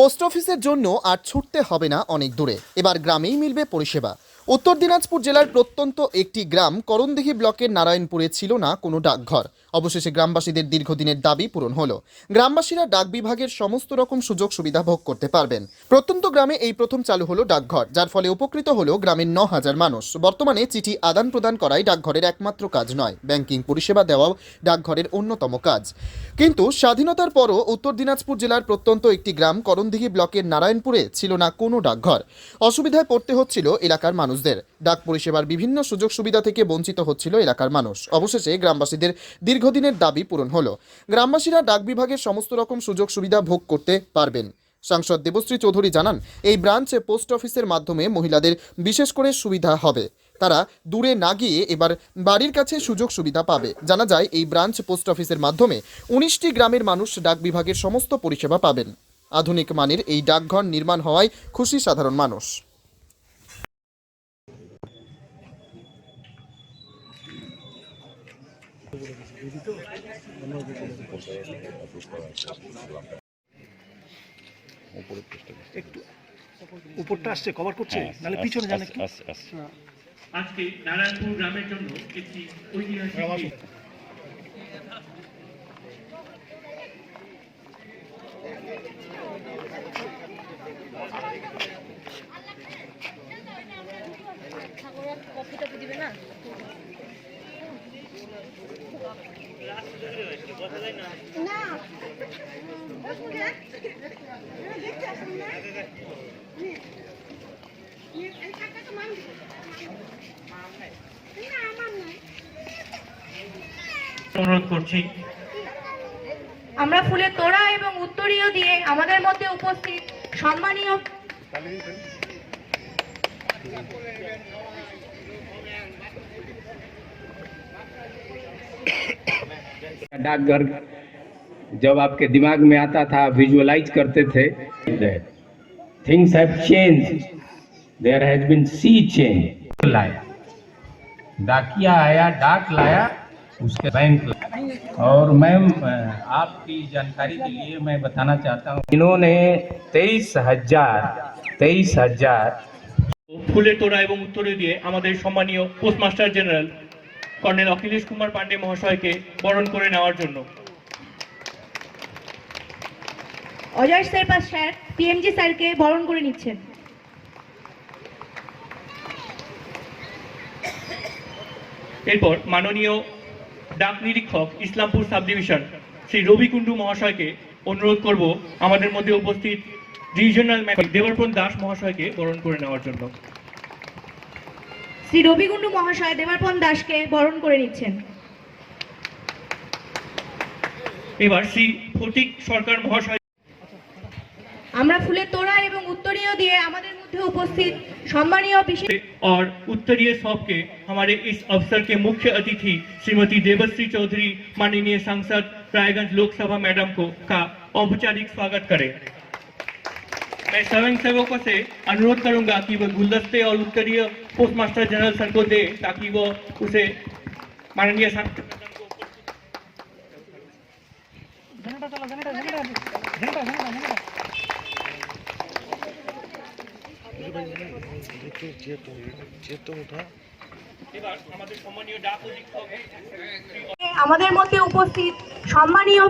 Post অফিসের জন্য আর ছুটতে হবে না অনেক দূরে। এবার গ্রামেই মিলবে পরিষেবা। উত্তর দিনাজপুর জেলার প্রত্যন্ত একটি গ্রাম করণদিঘি ব্লকের নারায়ণপুরে ছিল না কোনো ডাকঘর। অবশেষে গ্রামবাসীদের দীর্ঘদিনের দাবি পূরণ হলো। গ্রামবাসীরা ডাক বিভাগের সমস্ত রকম সুযোগ সুবিধা ভোগ করতে পারবেন। প্রত্যন্ত গ্রামে এই প্রথম চালু হলো ডাকঘর, যার ফলে উপকৃত হলো গ্রামের ন হাজার মানুষ। বর্তমানে চিঠি আদান প্রদান করাই ডাকঘরের একমাত্র কাজ নয়, ব্যাংকিং পরিষেবা দেওয়াও ডাকঘরের অন্যতম কাজ। কিন্তু স্বাধীনতার পরও উত্তর দিনাজপুর জেলার প্রত্যন্ত একটি গ্রাম করণদিঘি ব্লকের নারায়ণপুরে ছিল না কোনো ডাকঘর। অসুবিধায় পড়তে হচ্ছিল এলাকার মানুষদের। ডাক পরিষেবার বিভিন্ন সুযোগ সুবিধা থেকে বঞ্চিত হচ্ছিল এলাকার মানুষ। অবশেষে গ্রামবাসীদের দীর্ঘদিনের দাবি পূরণ হলো। গ্রামবাসীরা ডাক বিভাগের সমস্ত রকম সুযোগ সুবিধা ভোগ করতে পারবেন। সাংসদ দেবশ্রী চৌধুরী জানান, এই ব্রাঞ্চ পোস্ট অফিসের মাধ্যমে মহিলাদের বিশেষ করে সুবিধা হবে। তারা দূরে না গিয়ে এবার বাড়ির কাছে সুযোগ সুবিধা পাবে। জানা যায়, এই ব্রাঞ্চ পোস্ট অফিসের মাধ্যমে উনিশটি গ্রামের মানুষ ডাক বিভাগের সমস্ত পরিষেবা পাবেন। আধুনিক মানের এই ডাকঘর নির্মাণ হওয়ায় খুশি সাধারণ মানুষ। একটু উপরটা আসছে কভার করছে? নাহলে পিছনে জানে একটু। আজকে নারায়ণপুর গ্রামের জন্য একটি ঐতিহাসিক দিন। কপিটা দিবে না? অনুরোধ করছি। আমরা ফুলের তোড়া এবং উত্তরীয় দিয়ে আমাদের মধ্যে উপস্থিত সম্মানীয় डाकघर जब आपके दिमाग में आता था विजुअलाइज करते थे things have change there has been sea change लाया डाकिया आया डाक लाया उसके बैंक लाया और मैम आपकी जानकारी के लिए मैं बताना चाहता हूँ इन्होंने तेईस हजार तेईस हजार ফুলের তোড়া এবং উত্তরে দিয়ে আমাদের সম্মানীয় postmaster general colonel Akhilesh Kumar Pandey মহাশয়কে বরণ করে নেওয়ার জন্য। অজয় শেরপা স্যার পিএমজি স্যারকে বরণ করে নিচ্ছেন। এরপর মাননীয় ডাক নিরীক্ষক ইসলামপুর সাব ডিভিশন শ্রী রবি কুণ্ডু মহাশয়কে অনুরোধ করব আমাদের মধ্যে উপস্থিত রিজিওনাল ম্যানেজার দেবর্পণ দাস মহাশয়কে বরণ করে নেওয়ার জন্য। শ্রী রবিকুণ্ডু মহাশয় দেবারপন দাসকে বরণ করে নিচ্ছেন এবার শ্রী ফটিক সরকার মহাশয় আমরা ফুলের তোড়া এবং উত্তরীয় দিয়ে আমাদের মধ্যে মধ্যে উপস্থিত সম্মানীয় বিশেষ और उत्तरीय सौंप के हमारे इस अवसर के मुख्य अतिथि श्रीमती देवश्री चौधरी माननीय सांसद रायगंज लोकसभा मैडम को का औपचारिक स्वागत करें मैं स्वयं सेवकों से अनुरोध करूंगा कि वो गुलदस्ते और उत्तरीय पोस्ट मास्टर जनरल सर को दे ताकि वो उसे माननीय सांसद मैडम को এবার আমাদের সম্মানীয় ডাক অধীক্ষক আমাদের মধ্যে উপস্থিত সম্মানীয়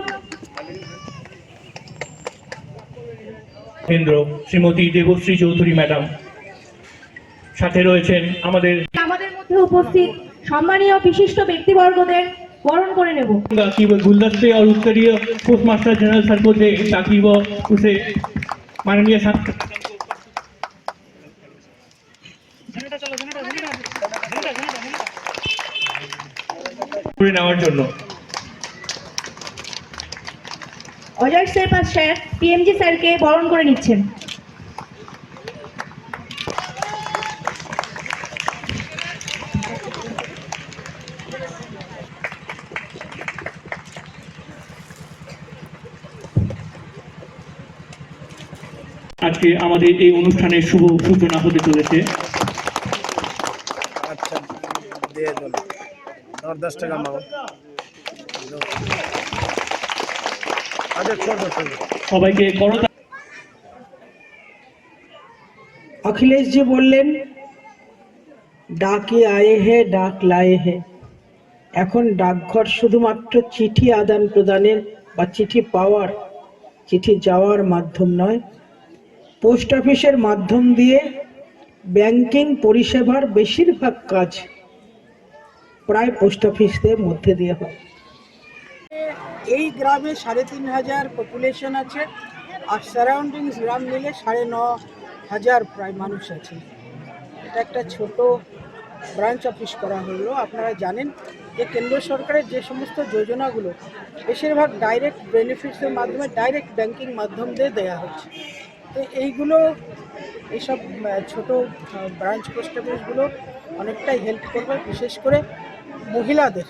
কেন্দ্র শ্রীমতী দেবশ্রী চৌধুরী ম্যাডাম সাথে রয়েছেন আমাদের আমাদের মধ্যে উপস্থিত সম্মানীয় বিশিষ্ট ব্যক্তিবর্গদের বরণ করে নেব कि वो गुलदस्ते और उत्तरीय पोस्ट मास्टर जनरल सर को दे ताकि वो उसे माननीय सांसद मैडम को করে নেওয়ার জন্য অজয় শেরপা স্যার পিএমজি স্যারকে বরণ করে নিচ্ছেন। আজকে আমাদের এই অনুষ্ঠানের শুভ সূচনা হতে চলেছে। আচ্ছা দিয়ে দশ টাকা সবাইকে। করতা অখিলেশ জি বললেন ডাকে আয়ে হে ডাক লায়ে হে। এখন ডাকঘর শুধুমাত্র চিঠি আদান প্রদানের বা চিঠি পাওয়ার চিঠি যাওয়ার মাধ্যম নয়। পোস্ট অফিসের মাধ্যম দিয়ে ব্যাংকিং পরিষেবার বেশিরভাগ কাজ প্রায় পোস্ট অফিসদের মধ্যে দিয়ে হয়। এই গ্রামে সাড়ে তিন হাজার পপুলেশন আছে আর সারাউন্ডিংস গ্রাম মিলে সাড়ে ন হাজার প্রায় মানুষ আছে। এটা একটা ছোট ব্রাঞ্চ অফিস করা হলো, আপনারা জানেন যে কেন্দ্র সরকারের যে সমস্ত যোজনাগুলো বেশিরভাগ ডাইরেক্ট বেনিফিটসের মাধ্যমে ডাইরেক্ট ব্যাংকিং মাধ্যম দিয়ে দেওয়া হচ্ছে। তো এইগুলো, এইসব ছোট ব্রাঞ্চ পোস্ট অফিসগুলো অনেকটাই হেল্প করবে, বিশেষ করে মহিলাদের।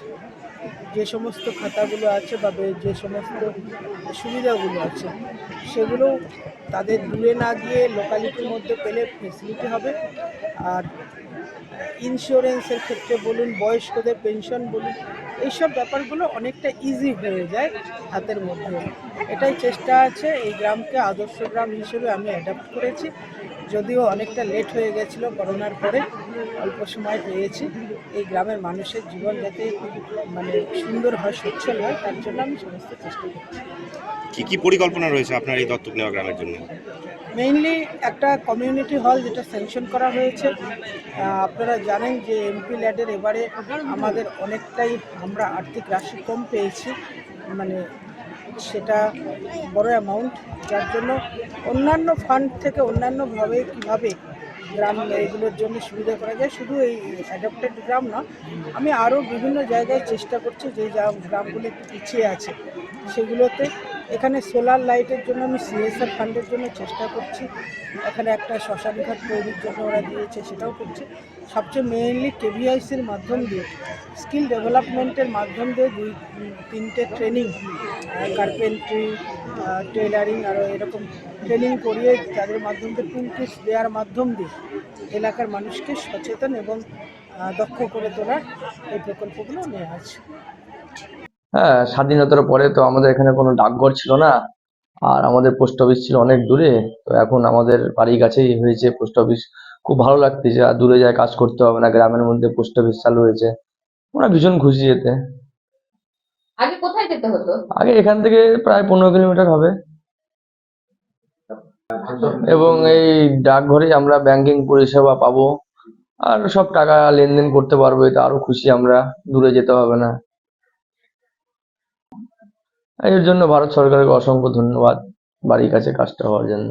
যে সমস্ত খাতাগুলো আছে বা যে সমস্ত সুবিধাগুলো আছে, সেগুলো তাদের দূরে না গিয়ে লোকালিটির মধ্যে পেলে ফেসিলিটি হবে। আর ইন্স্যুরেন্সের ক্ষেত্রে বলুন, বয়স্কদের পেনশন বলুন, এইসব ব্যাপারগুলো অনেকটা ইজি হয়ে যায় হাতের মধ্যে। এটাই চেষ্টা আছে, এই গ্রামকে আদর্শ গ্রাম হিসেবে আমি অ্যাডাপ্ট করেছি। যদিও অনেকটা লেট হয়ে গেছিল করোনার পরে অল্প সময় পেয়েছি। এই গ্রামের মানুষের জীবন যাতে মানে সুন্দর হয় সচ্ছল হয় তার জন্য আমি সমস্ত চেষ্টা করছি। কি কি পরিকল্পনা রয়েছে আপনার এই দত্তক নেওয়া গ্রামের জন্য? মেইনলি একটা কমিউনিটি হল যেটা স্যাংশন করা হয়েছে। আপনারা জানেন যে এমপি ল্যাডের এবারে আমাদের অনেকটাই আমরা আর্থিক রাশি কম পেয়েছি। মানে সেটা বড় অ্যামাউন্ট যার জন্য অন্যান্য ফান্ড থেকে অন্যান্যভাবে কীভাবে গ্রাম এগুলোর জন্য সুবিধা করা যায়, শুধু এই অ্যাডাপ্টেড গ্রাম না, আমি আরও বিভিন্ন জায়গায় চেষ্টা করছি যে যা- গ্রামগুলো একটু পিছিয়ে আছে, সেগুলোতে এখানে সোলার লাইটের জন্য আমি সিএসআর ফান্ডের জন্য চেষ্টা করছি। এখানে একটা শ্মশান ঘাট তৈরির জন্য ওরা দিয়েছে, সেটাও করছে। সবচেয়ে মেইনলি কেভিআইসির মাধ্যম দিয়ে স্কিল ডেভেলপমেন্টের মাধ্যম দিয়ে দুই, তিনটে ট্রেনিং কার্পেন্ট্রি টেলারিং আরও এরকম ট্রেনিং করিয়ে তাদের মাধ্যম দিয়ে টুল টিপস দেওয়ার মাধ্যম দিয়ে এলাকার মানুষকে সচেতন এবং দক্ষ করে তোলার এই প্রকল্পগুলো নেওয়া আছে হ্যাঁ স্বাধীনতার পরে তো আমাদের এখানে কোনো ডাকঘর ছিল না। আর আমাদের পোস্ট অফিস ছিল অনেক দূরে। তো এখন আমাদের বাড়ির কাছেই হয়েছে পোস্ট অফিস। খুব ভালো লাগতেছে আর দূরে যায় কাজ করতে হবে না গ্রামের মধ্যে পোস্ট অফিস চালু হয়েছে। ওরা ভীষণ খুশি যেতে আগে কোথায় যেতে হতো? আগে এখান থেকে প্রায় পনেরো কিলোমিটার হবে। এবং এই ডাকঘরে আমরা ব্যাংকিং পরিষেবা পাবো। আর সব টাকা লেনদেন করতে পারব এতে আরও খুশি আমরা। দূরে যেতে হবে না। এর জন্য ভারত সরকারকে অসংখ্য ধন্যবাদ বাড়ির কাছে কাজটা হওয়ার জন্য।